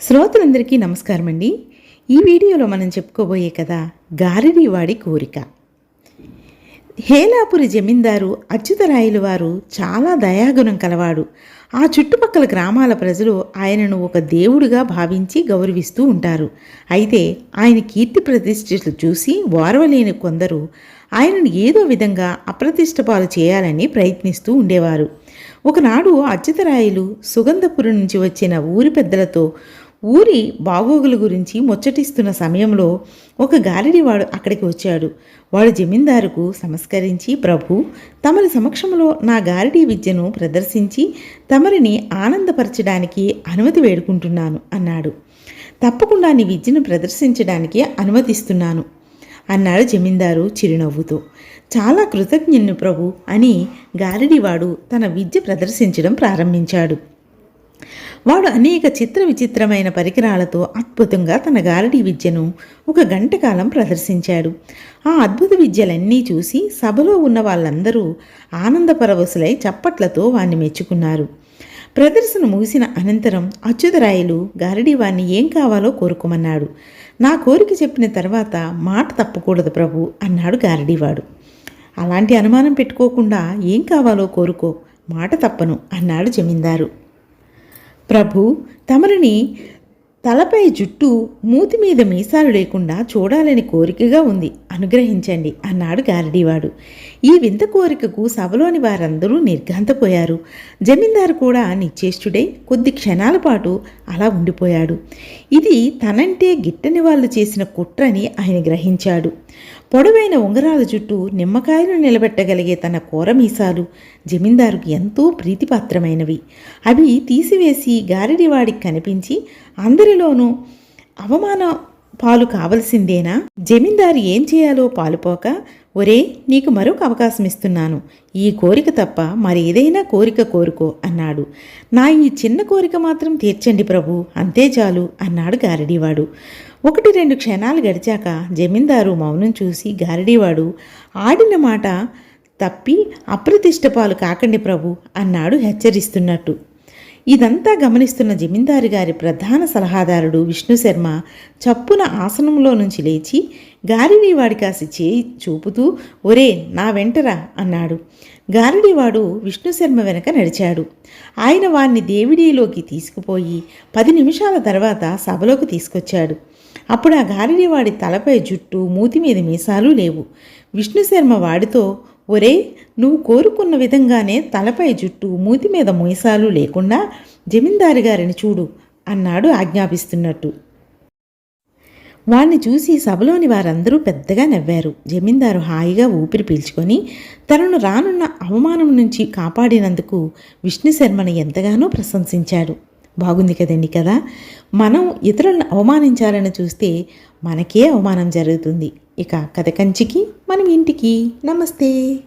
శ్రోతలందరికీ నమస్కారం అండి ఈ వీడియోలో మనం చెప్పుకోబోయే కథ గారిడివాడి కోరిక. హేలాపురి జమీందారు అచ్యుతరాయలు వారు చాలా దయాగుణం కలవాడు. ఆ చుట్టుపక్కల గ్రామాల ప్రజలు ఆయనను ఒక దేవుడిగా భావించి గౌరవిస్తూ ఉంటారు. అయితే ఆయన కీర్తి ప్రతిష్టలు చూసి ఓర్వలేని కొందరు ఆయనను ఏదో విధంగా అప్రతిష్ట పాలు చేయాలని ప్రయత్నిస్తూ ఉండేవారు. ఒకనాడు అచ్యుతరాయలు సుగంధపురం నుంచి వచ్చిన ఊరి పెద్దలతో ఊరి బాగోగుల గురించి ముచ్చటిస్తున్న సమయంలో ఒక గాలిడివాడు అక్కడికి వచ్చాడు. వాడు జమీందారుకు నమస్కరించి ప్రభు తమరి సమక్షంలో నా గారిడి విద్యను ప్రదర్శించి తమరిని ఆనందపరచడానికి అనుమతి వేడుకుంటున్నాను అన్నాడు. తప్పకుండా నీ విద్యను ప్రదర్శించడానికి అనుమతిస్తున్నాను అన్నాడు జమీందారు చిరునవ్వుతో. చాలా కృతజ్ఞుని ప్రభు అని గాలిడివాడు తన విద్య ప్రదర్శించడం ప్రారంభించాడు. వాడు అనేక చిత్ర విచిత్రమైన పరికరాలతో అద్భుతంగా తన గారడీ విద్యను ఒక గంట కాలం ప్రదర్శించాడు. ఆ అద్భుత విద్యలన్నీ చూసి సభలో ఉన్న వాళ్ళందరూ ఆనందపరవశులై చప్పట్లతో వాణ్ణి మెచ్చుకున్నారు. ప్రదర్శన ముగిసిన అనంతరం అచ్యుతరాయలు గారడీ వాణ్ణి ఏం కావాలో కోరుకోమన్నాడు. నా కోరిక చెప్పిన తర్వాత మాట తప్పకూడదు ప్రభు అన్నాడు గారడీవాడు అలాంటి అనుమానం పెట్టుకోకుండా ఏం కావాలో కోరుకో మాట తప్పను అన్నాడు జమీందారు. ప్రభు తమరిని తలపై జుట్టు మూతి మీద మీసాలు లేకుండా చూడాలని కోరికగా ఉంది. అనుగ్రహించండి అన్నాడు గారడీవాడు ఈ వింత కోరికకు సభలోని వారందరూ నిర్ఘాంతపోయారు. జమీందారు కూడా నిశ్చేష్టుడై కొద్ది క్షణాల పాటు అలా ఉండిపోయాడు. ఇది తనంటే గిట్టని వాళ్ళు చేసిన కుట్రని ఆయన గ్రహించాడు. పొడవైన ఉంగరాల జుట్టు నిమ్మకాయలు నిలబెట్టగలిగే తన కూర మీసాలు జమీందారుకు ఎంతో ప్రీతిపాత్రమైనవి. అవి తీసివేసి గారిడివాడికి కనిపించి అందరిలోనూ అవమాన పాలు కావలసిందేనా? జమీందారు ఏం చేయాలో పాలుపోక ఒరే నీకు మరొక అవకాశం ఇస్తున్నాను. ఈ కోరిక తప్ప మరేదైనా కోరిక కోరుకో అన్నాడు. నా ఈ చిన్న కోరిక మాత్రం తీర్చండి ప్రభు అంతే చాలు అన్నాడు గారడీవాడు. ఒకటి రెండు క్షణాలు గడిచాక జమీందారు మౌనం చూసి గారడీవాడు ఆడిన మాట తప్పి అప్రతిష్ట పాలు కాకండి ప్రభు అన్నాడు హెచ్చరిస్తున్నట్టు. ఇదంతా గమనిస్తున్న జమీందారు గారి ప్రధాన సలహాదారుడు విష్ణు శర్మ చప్పున ఆసనంలో నుంచి లేచి గారిడీవాడి కాసి చేయి చూపుతూ ఒరే నా వెంటరా అన్నాడు. గారిడీవాడు విష్ణు శర్మ వెనక నడిచాడు. ఆయన వారిని దేవిడీలోకి తీసుకుపోయి పది నిమిషాల తర్వాత సభలోకి తీసుకొచ్చాడు. అప్పుడు ఆ గారిడీవాడి తలపై జుట్టు మూతి మీద మీసాలు లేవు. విష్ణు శర్మ వాడితో ఒరే నువ్వు కోరుకున్న విధంగానే తలపై జుట్టు మూతి మీద మీసాలు లేకుండా జమీందారు గారిని చూడు అన్నాడు ఆజ్ఞాపిస్తున్నట్టు. వాణ్ణి చూసి సభలోని వారందరూ పెద్దగా నవ్వారు. జమీందారు హాయిగా ఊపిరి పీల్చుకొని తనను రానున్న అవమానం నుంచి కాపాడినందుకు విష్ణు శర్మను ఎంతగానో ప్రశంసించాడు. బాగుంది కదండి కదా? మనం ఇతరులను అవమానించాలని చూస్తే మనకే అవమానం జరుగుతుంది. ఇక కథ కంచికి మనం ఇంటికి. నమస్తే.